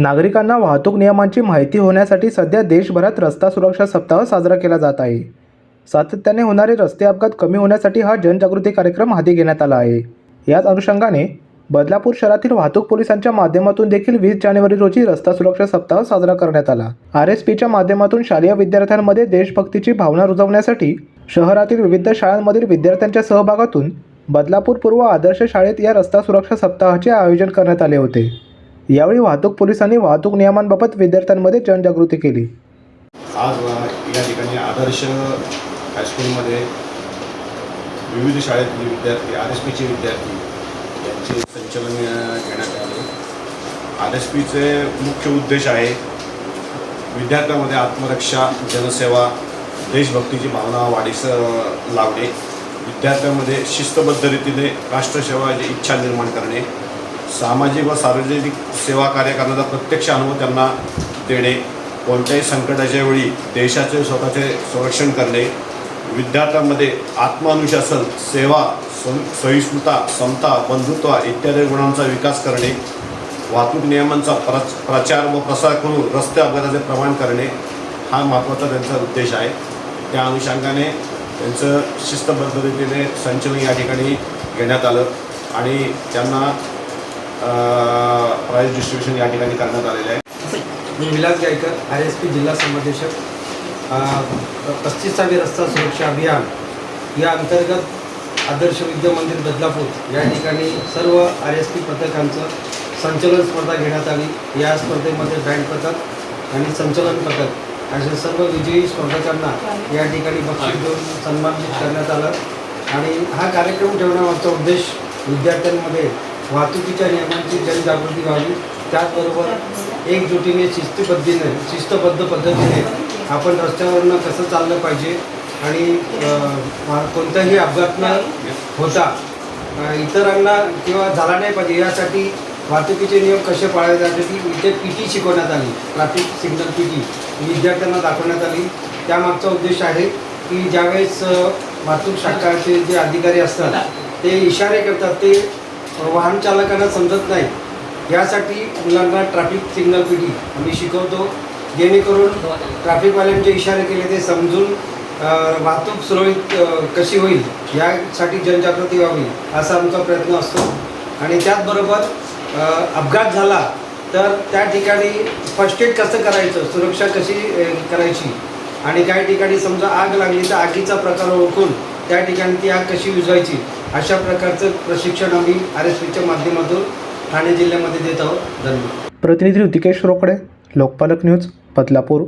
नागरिकांना वाहतूक नियमांची माहिती होण्यासाठी सध्या देशभरात रस्ता सुरक्षा सप्ताह साजरा केला जात आहे. सातत्याने होणारे रस्ते अपघात कमी होण्यासाठी हा जनजागृती कार्यक्रम हाती घेण्यात आला आहे. याच अनुषंगाने बदलापूर शहरातील वाहतूक पोलिसांच्या माध्यमातून देखील वीस जानेवारी रोजी रस्ता सुरक्षा सप्ताह साजरा करण्यात आला. आर एस पीच्या माध्यमातून शालेय विद्यार्थ्यांमध्ये देशभक्तीची भावना रुजवण्यासाठी शहरातील विविध शाळांमधील विद्यार्थ्यांच्या सहभागातून बदलापूर पूर्व आदर्श शाळेत या रस्ता सुरक्षा सप्ताहाचे आयोजन करण्यात आले होते. यावेळी वाहतूक पोलिसांनी वाहतूक नियमांबाबत विद्यार्थ्यांमध्ये जनजागृती केली. आज या ठिकाणी आदर्श हायस्कूलमध्ये विविध शाळेतले विद्यार्थी आर एस पीचे विद्यार्थी यांचे संचलन घेण्यात आले. आर एस पीचे मुख्य उद्देश आहे विद्यार्थ्यांमध्ये आत्मरक्षा जनसेवा देशभक्तीची भावना वाढीस लावणे. विद्यार्थ्यांमध्ये शिस्तबद्ध रीतीने राष्ट्रसेवाची इच्छा निर्माण करणे. सामाजिक व सार्वजनिक सेवा कार्य करण्याचा प्रत्यक्ष अनुभव त्यांना देणे कोणत्याही संकटाच्या वेळी देशाचे स्वतःचे संरक्षण करणे विद्यार्थ्यांमध्ये आत्मानुशासन सेवा सं सहिष्णुता समता बंधुत्व इत्यादी गुणांचा विकास करणे वाहतूक नियमांचा प्रच प्रचार व प्रसार करून रस्ते अपघाताचे प्रमाण करणे हा महत्त्वाचा त्यांचा उद्देश आहे. त्या अनुषंगाने त्यांचं शिस्तबद्ध रीतीने संचलन या ठिकाणी घेण्यात आलं आणि त्यांना प्राईज डिस्ट्रीब्युशन या ठिकाणी करण्यात आलेलं आहे. मी Vilas Gaikar I S P जिल्हा समादेशक. पस्तीसावी रस्ता सुरक्षा अभियान या अंतर्गत आदर्श विद्या मंदिर बदलापूर या ठिकाणी सर्व आर एस पी पथकांचं संचलन स्पर्धा घेण्यात आली. या स्पर्धेमध्ये बँड पथक आणि संचलन पथक अशा सर्व विजयी स्पर्धकांना या ठिकाणी बक्षीस देऊन सन्मानित करण्यात आलं. आणि हा कार्यक्रम ठेवण्यामागचा उद्देश विद्यार्थ्यांमध्ये वाहतुकीच्या नियमांची जनजागृती व्हावी. त्याचबरोबर एकजुटीने शिस्तबद्धीने शिस्तबद्ध पद्धतीने आपण रस्त्यावरनं कसं चाललं पाहिजे आणि कोणताही अपघात न होता इतरांना किंवा झाला नाही पाहिजे यासाठी वाहतुकीचे नियम कसे पाळायचे यासाठी इथे पीटी शिकवण्यात आली. ट्रॅफिक सिग्नल पीटी विद्यार्थ्यांना दाखवण्यात आली. त्यामागचा उद्देश आहे की ज्यावेळेस वाहतूक शाखाचे जे अधिकारी असतात ते इशारे करतात ते वाहन चालकांना समजत नाही. यासाठी मुलांना ट्रॅफिक सिग्नल पिढी. आम्ही शिकवतो. जेणेकरून ट्रॅफिकवाल्यांचे इशारे केले ते समजून वाहतूक सुरळीत कशी होईल यासाठी जनजागृती व्हावी असा आमचा प्रयत्न असतो. आणि त्याचबरोबर अपघात झाला तर त्या ठिकाणी फर्स्ट एड कसं करायचं सुरक्षा कशी करायची? आणि काही ठिकाणी समजा आग लागली तर आगीचा प्रकार ओळखून त्या ठिकाणी ती आग कशी विजवायची अशा प्रकारचं प्रशिक्षण आम्ही आर एस पीच्या माध्यमातून ठाणे जिल्ह्यामध्ये देत आहोत. धन्यवाद. प्रतिनिधी ऋतिकेश रोकडे लोकपालक न्यूज बदलापूर.